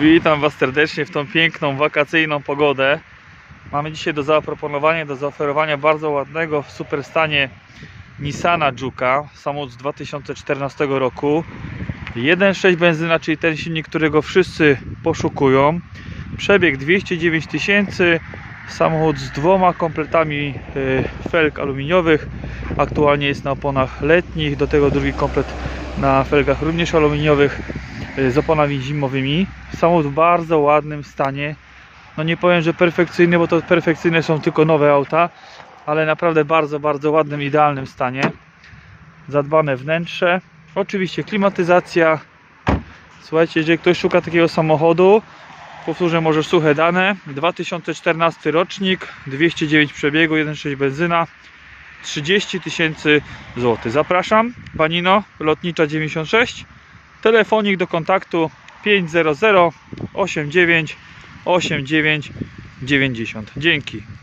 Witam Was serdecznie w tą piękną wakacyjną pogodę. Mamy dzisiaj do zaproponowania, do zaoferowania bardzo ładnego w super stanie Nissana Juke'a, samochód z 2014 roku. 1.6 benzyna, czyli ten silnik, którego wszyscy poszukują. Przebieg 209 tysięcy. Samochód z dwoma kompletami y, felg aluminiowych. Aktualnie jest na oponach letnich, do tego drugi komplet na felgach również aluminiowych z oponami zimowymi. Samochód w bardzo ładnym stanie. No nie powiem, że perfekcyjny, bo to perfekcyjne są tylko nowe auta, ale naprawdę bardzo, bardzo ładnym, idealnym stanie. Zadbane wnętrze. Oczywiście klimatyzacja. Słuchajcie, jeżeli ktoś szuka takiego samochodu, powtórzę może suche dane. 2014 rocznik, 209 przebiegu, 1.6 benzyna. 30 tysięcy złotych. Zapraszam, Banino, lotnicza 96, telefonik do kontaktu 500 89 89 90. Dzięki.